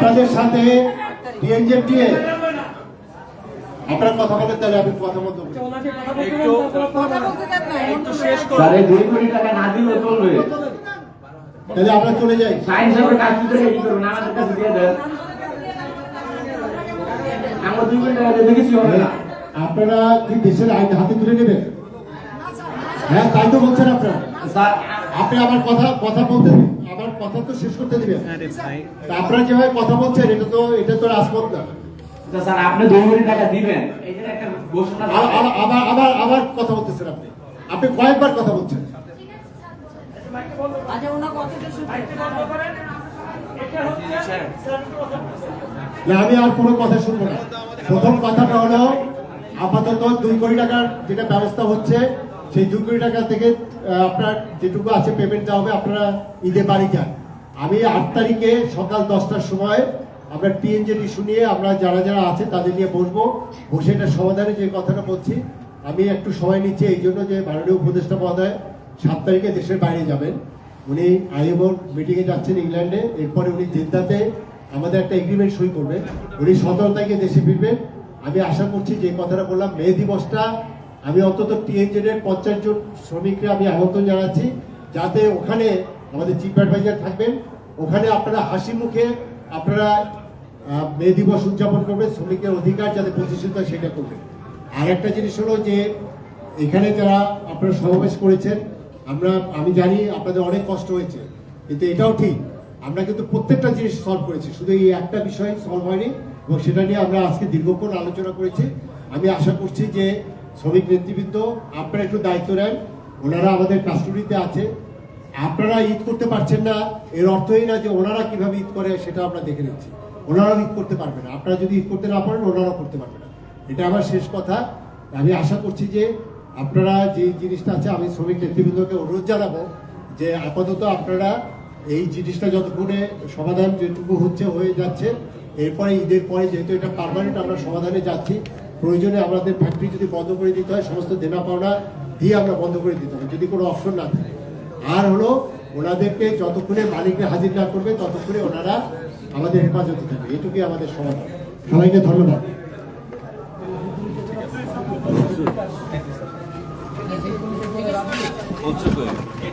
আপনাদের সাথে ডিএনজেপিএ আপনারা কথা বলেন তাহলে আমি কথা এই দুই কোটি টাকা না দিলেও চলবে। তাহলে আমরা চলে যাই। সায়েন্স হিসাবে কাজ করতে গেলে কি করবেন? আমাদের কাছে দিয়ে দেন। আমরা দুই কোটি টাকা দিয়ে কিছু হবে না। আপনারা কি দেশের আইন হাতে তুলে নেবেন? হ্যাঁ তাই তো বলছেন আপনারা। আপনি আমার কথা কথা বলতে আমার কথা তো শেষ করতে দিবেন আপনারা যেভাবে কথা বলছেন এটা তো এটা তো রাজপথ না। স্যার আপনি দুই কোটি টাকা দিবেন। এই যে একটা ঘোষণা আ- আ- আবার আবার আবার কথা বলতেছেন আপনি। আপনি কয়েকবার কথা বলছেন। আচ্ছা আমি আর কোনো কথা শুনব না। প্রথম কথাটা হলো আপাতত দুই কোটি টাকার যেটা ব্যবস্থা হচ্ছে সেই দুই কোটি টাকা থেকে আপনার যেটুকু আছে পেমেন্ট দেওয়া হবে, আপনারা ঈদে বাড়ি যান। আমি আট তারিখে সকাল দশটার সময় আমরা টিএনজেড ইস্যু নিয়ে আমরা যারা যারা আছে তাদের নিয়ে বসবো। বসে এটা সমাধানে যে কথাটা বলছি, আমি একটু সময় নিচ্ছি এই জন্য যে মাননীয় উপদেষ্টা মহোদয় সাত তারিখে দেশের বাইরে যাবেন। উনি আইএমওর মিটিংয়ে যাচ্ছেন ইংল্যান্ডে, এরপরে উনি জেদ্দাতে আমাদের একটা এগ্রিমেন্ট সই করবেন। উনি সতেরো তারিখে দেশে ফিরবেন। আমি আশা করছি যে কথাটা বললাম, মে দিবসটা আমি অন্তত টিএনজেড এর পঞ্চাশ জন শ্রমিককে আমি আমন্ত্রণ জানাচ্ছি যাতে ওখানে আমাদের চিফ অ্যাডভাইজার থাকবেন। ওখানে আপনারা হাসি মুখে আপনারা মে দিবস উদযাপন করবেন, শ্রমিকের অধিকার যাতে প্রতিষ্ঠিত সেটা করবেন। আর একটা জিনিস হলো যে, এখানে যারা আপনারা সমাবেশ করেছেন, আমরা, আমি জানি আপনাদের অনেক কষ্ট হয়েছে, কিন্তু এটাও ঠিক, আমরা কিন্তু প্রত্যেকটা জিনিস সলভ করেছি, শুধু এই একটা বিষয় সলভ হয়নি, এবং সেটা নিয়ে আমরা আজকে দীর্ঘক্ষণ আলোচনা করেছি। আমি আশা করছি যে শ্রমিক নেতৃবৃন্দ, আপনারা একটু দায়িত্ব নেন। ওনারা আমাদের কাস্টডিতে আছে। আপনারা ঈদ করতে পারছেন না, এর অর্থই না যে ওনারা কীভাবে ঈদ করে, সেটা আমরা দেখে নিচ্ছি। ওনারাও ঈদ করতে পারবে না। আপনারা যদি ঈদ করতে না পারেন, ওনারাও করতে পারবে না। এটা আমার শেষ কথা। আমি আশা করছি যে আপনারা যে জিনিসটা আছে, আমি শ্রমিক নেতৃবৃন্দকে অনুরোধ জানাব যে আপাতত আপনারা এই জিনিসটা যতক্ষণে সমাধান যেটুকু হচ্ছে, হয়ে যাচ্ছে, এরপরে ঈদের পরে যেহেতু এটা পার্মানেন্ট আমরা সমাধানে যাচ্ছি প্রয়োজনে আমাদের ফ্যাক্টরি যদি বন্ধ করে দিতে হয় সমস্ত দেনা পাওনা দিয়ে আমরা বন্ধ করে দিতে হবে যদি কোনো অপশন না থাকে। আর হলো ওনাদেরকে যতক্ষণে মালিকরা হাজির না করবে ততক্ষণে ওনারা আমাদের হেফাজতে থাকবে। এটুকুই আমাদের সমাধান। সবাইকে ধন্যবাদ।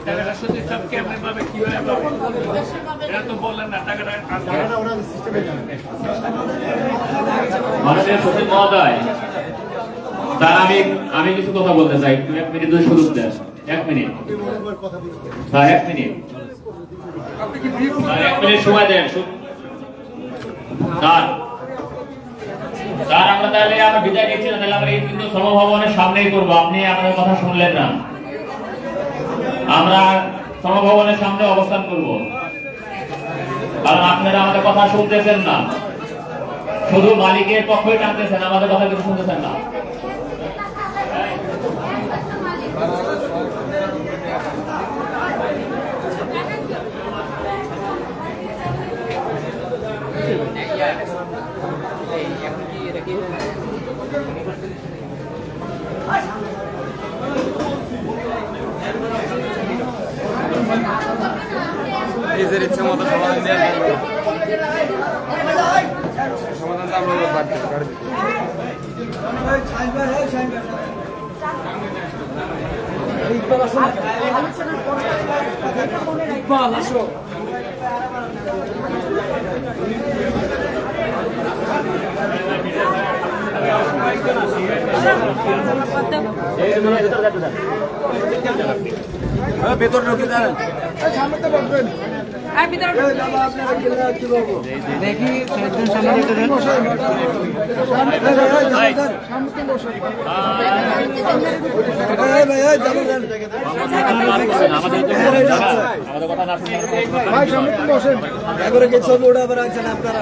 টাকাটা সত্যি সব কেমনে পাবে কীভাবে পাবে এটা তো বললেন না টাকাটা আসবে যারা ওনাদের সিস্টেমে যাবে মাননীয় মহোদয় আমি আমি কিছু কথা বলতে চাই। এক মিনিট সুযোগ দেন এক মিনিট। স্যার, এক মিনিট। স্যার, এক মিনিট সময় দেন। স্যার স্যার, আমরা তাহলে আমরা বিদায় নিচ্ছি না, তাহলে আমরা এই কিন্তু সমভবনের সামনেই করব। আপনি আমাদের কথা শুনলেন না। আমরা সমভবনের সামনে অবস্থান করব। কারণ আপনারা আমাদের কথা শুনতেছেন না। শুধু মালিকের পক্ষই টানতেছেন আমাদের কথা কিছু শুনতেছেন না নিজের ইচ্ছে মতো যাবে। সমাধানটা আমরা বাড়তে পারি ভেতর ঢুকে যান আর ভিতরে যেতে দেন আমাদের কথা না শুনলে এবারে কিছু আবার আছেন আপনারা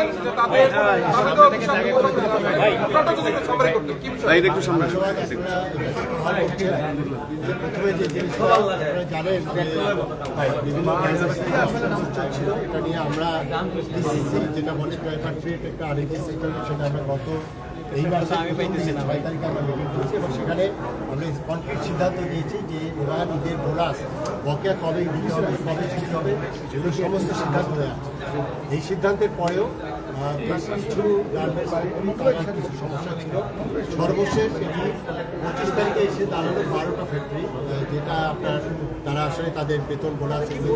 একটু DCC যেটা একটা সেটা আমি সেখানে সিদ্ধান্ত নিয়েছি যে এবার ঈদের বোনাস বকেয়া কবে দিতে হবে কবে হবে এগুলো সমস্ত সিদ্ধান্ত দেওয়া। এই সিদ্ধান্তের পরেও বেশ কিছু সমস্যা ছিল। সর্বশেষ এটি পঁচিশ তারিখে এসে দাঁড়াল বারোটা ফ্যাক্টরি যেটা আপনার তারা আসলে তাদের বেতন বোনাস দিতে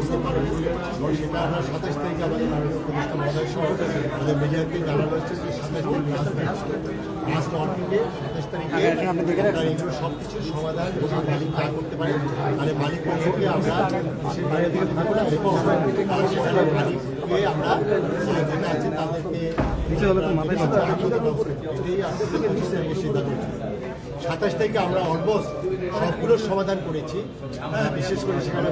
সেটা আমরা সাতাশ তারিখে আমাদের মাননীয় উপদেষ্টা মহোদয় সহ আমাদের জানানো হচ্ছে যে সাতাশ সাতাশ তারিখে এগুলো সব কিছু সমাধান যদি মালিক করতে পারে। তাহলে মালিক পক্ষকে আমরা বাইরে থেকে থাকব এবং তারা মালিককে আমরা আছে তাদেরকে সাতাশ তারিখে আমরা অলমোস্ট সবগুলোর সমাধান করেছি। বিশেষ করে সেখানে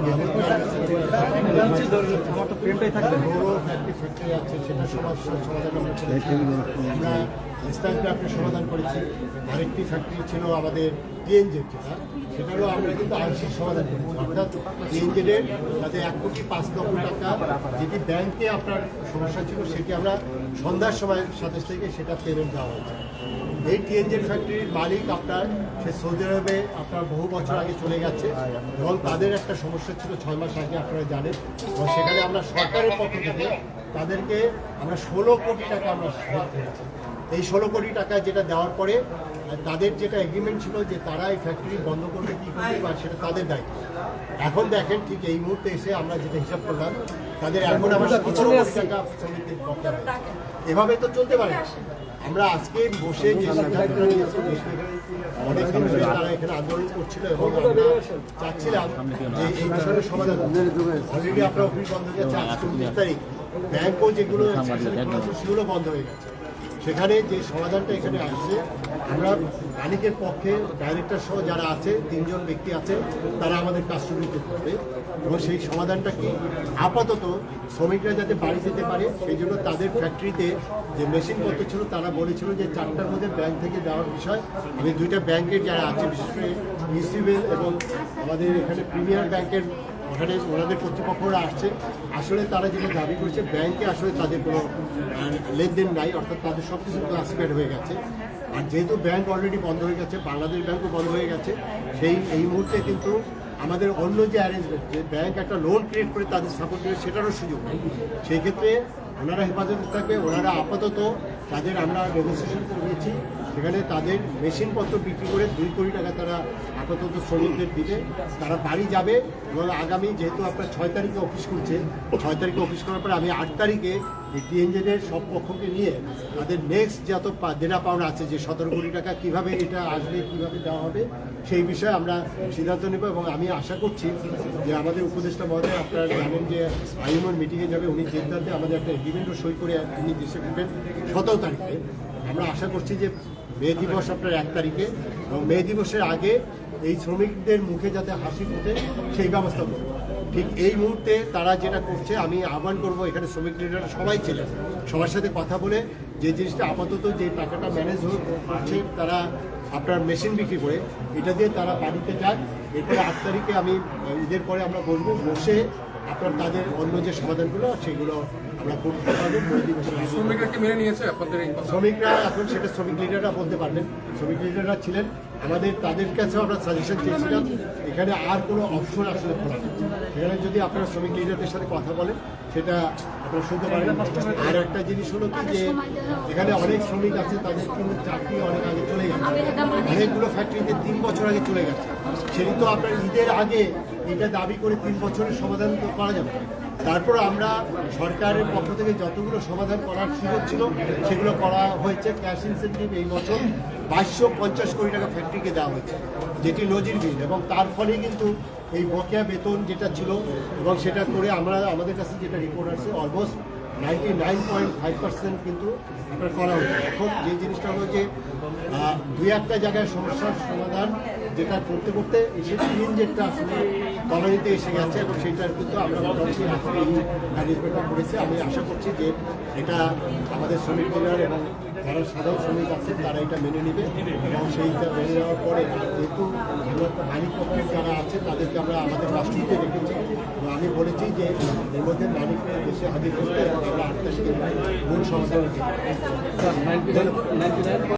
ফ্যাক্টরি আছে। সেটা সমাধান আমরা সমাধান করেছি। আরেকটি ফ্যাক্টরি ছিল আমাদের টিএনজেড যেটা। সেটারও আমরা কিন্তু আংশিক সমাধান করেছি। অর্থাৎ টিএনজেডের যাতে এক কোটি পাঁচ লক্ষ টাকা যেটি ব্যাংকে আপনার সমস্যা ছিল, সেটি আমরা সন্ধ্যার সময় সাতাশ থেকে সেটা পেমেন্ট দেওয়া হয়েছে। এই টিএনজেড ফ্যাক্টরির মালিক আপনার, সে সৌদি আরবে আপনার বহু বছর আগে চলে গেছে এবং তাদের একটা সমস্যা ছিল ছয় মাস আগে, আপনারা জানেন। এবং সেখানে আমরা সরকারের পক্ষ থেকে তাদেরকে আমরা ষোলো কোটি টাকা আমরা help করেছি। এই ষোলো কোটি টাকা যেটা দেওয়ার পরে তাদের যেটা এগ্রিমেন্ট ছিল যে তারা এই ফ্যাক্টরি বন্ধ করবে কী করবে বা সেটা তাদের দায়িত্ব। এখন দেখেন ঠিক এই মুহূর্তে এসে আমরা যেটা হিসাব করলাম তাদের এখন আমার কোটি টাকা শ্রমিকদের এভাবে তো চলতে পারে। আমরা আজকে বসে যে অনেক তারা এখানে আন্দোলন করছিল এবং আমরা চাচ্ছিলাম যে এই বিষয়ের সমাধান অলরেডি আপনার অফিস বন্ধ হয়ে গেছে আজ চব্বিশ তারিখ। ব্যাংকও যেগুলো সেগুলো বন্ধ হয়ে গেছে। সেখানে যে সমাধানটা এখানে আসছে, আমরা মালিকের পক্ষে ডাইরেক্টর সহ যারা আছে, তিনজন ব্যক্তি আছে, তারা আমাদের কাজ কাস্টডিতে করবে এবং সেই সমাধানটা কি? আপাতত শ্রমিকরা যাতে বাড়ি যেতে পারে, সেই জন্য তাদের ফ্যাক্টরিতে যে মেশিনপত্র ছিল, তারা বলেছিল যে চারটার মধ্যে ব্যাংক থেকে দেওয়ার বিষয়। আমি দুইটা ব্যাংকের যারা আছে, বিশেষ করে ইসিবিএল এবং আমাদের এখানে প্রিমিয়ার ব্যাংকের ওখানে ওনাদের কর্তৃপক্ষরা আসছে। আসলে তারা যেটা দাবি করছে, ব্যাংকে আসলে তাদের কোনো লেনদেন নাই, অর্থাৎ তাদের সব কিছু ক্লাসিফাইড হয়ে গেছে। আর যেহেতু ব্যাংক অলরেডি বন্ধ হয়ে গেছে, বাংলাদেশ ব্যাংকও বন্ধ হয়ে গেছে, সেই, এই মুহূর্তে কিন্তু আমাদের অন্য যে অ্যারেঞ্জমেন্ট যে ব্যাংক একটা লোন ক্রিয়েট করে তাদের সাপোর্ট দেবে, সেটারও সুযোগ নেই। সেই ক্ষেত্রে ওনারা হেফাজতে থাকবে, ওনারা আপাতত তাদের আমরা নেগোসিয়েশন করিয়েছি সেখানে তাদের মেশিনপত্র বিক্রি করে দুই কোটি টাকা তারা আপাতত শ্রমিকদের দিতে। তারা বাড়ি যাবে এবং আগামী যেহেতু আপনার ছয় তারিখে অফিস খুলছে, ছয় তারিখে অফিস করার পরে আমি আট তারিখে এই টিএনজেডের সব পক্ষকে নিয়ে তাদের নেক্সট যত দেনা পাওনা আছে যে সতেরো কোটি টাকা কীভাবে এটা আসবে, কীভাবে দেওয়া হবে, সেই বিষয়ে আমরা সিদ্ধান্ত নেব এবং আমি আশা করছি যে আমাদের উপদেষ্টা মহোদয় আপনারা জানেন যে আইএমওর মিটিংয়ে যাবে, উনি সিদ্ধান্তে আমাদের একটা এগ্রিমেন্টও সই করে উনি দেশে ফিরবেন সতেরো তারিখে। আমরা আশা করছি যে মে দিবস আপনার এক তারিখে এবং মে দিবসের আগে এই শ্রমিকদের মুখে যাতে হাসি ফুটে, সেই ব্যবস্থা করব। ঠিক এই মুহূর্তে তারা যেটা করছে, আমি আহ্বান করব এখানে শ্রমিক লিডার সবাই ছিলেন, সবার সাথে কথা বলে যে জিনিসটা আপাতত যে টাকাটা ম্যানেজ হচ্ছে তারা আপনার মেশিন বিক্রি করে, এটা দিয়ে তারা বাড়িতে যান। এরপরে আট তারিখে আমি ঈদের পরে আমরা বলব বসে আপনার তাদের অন্য যে সমাধানগুলো, সেগুলো আমরা করতে পারব। শ্রমিকরা কি মেনে নিয়েছে আপনাদের শ্রমিকরা এখন সেটা শ্রমিক লিডাররা বলতে পারবেন। শ্রমিক লিডাররা ছিলেন। আমাদের তাদের কাছেও আমরা সাজেশন চেয়েছিলাম এখানে আর কোনো অপশন আসলে খোলা এখানে যদি আপনারা শ্রমিক লিডারদের সাথে কথা বলেন সেটা আপনারা শুনতে পারেন। আর একটা জিনিস হলো কি যে এখানে অনেক শ্রমিক আছে তাদের কিন্তু চাকরি অনেক আগে চলে গেছে। অনেকগুলো ফ্যাক্টরিতে তিন বছর আগে চলে গেছে। সেটি তো আপনার ঈদের আগে এটা দাবি করে তিন বছরের সমাধান তো করা যাবে। তারপর আমরা সরকারের পক্ষ থেকে যতগুলো সমাধান করার সুযোগ ছিল, সেগুলো করা হয়েছে। ক্যাশ ইনসেন্টিভ এই বছর বাইশশো পঞ্চাশ কোটি টাকা ফ্যাক্টরিকে দেওয়া হয়েছে, যেটি নজিরবিহীন এবং তার ফলে কিন্তু এই বকেয়া বেতন যেটা ছিল, এবং সেটা করে আমরা, আমাদের কাছে যেটা রিপোর্ট আসছে almost ninety nine point five percent কিন্তু আপনার করা হচ্ছে এখন যে জিনিসটা হলো যে দুই একটা জায়গায় সমস্যার সমাধান যেটা করতে করতে এসে তিন যেটা আসলে কলোনিতে এসে গেছে এবং সেইটার কিন্তু আমরা মোটামুটি ম্যানেজমেন্টটা করেছি। আমি আশা করছি যে এটা আমাদের শ্রমিক ডিলার এবং যারা সাধারণ শ্রমিক আছেন তারা এটা মেনে নেবে এবং সেইটা মেনে নেওয়ার পরে যেহেতু মালিক পক্ষের যারা আছে তাদেরকে আমরা আমাদের রাষ্ট্রীয়তে রেখেছি। আমি বলেছি যে এর মধ্যে মালিককে দেশে হাজির করতে আমরা আট তারিখে মূল সমাধান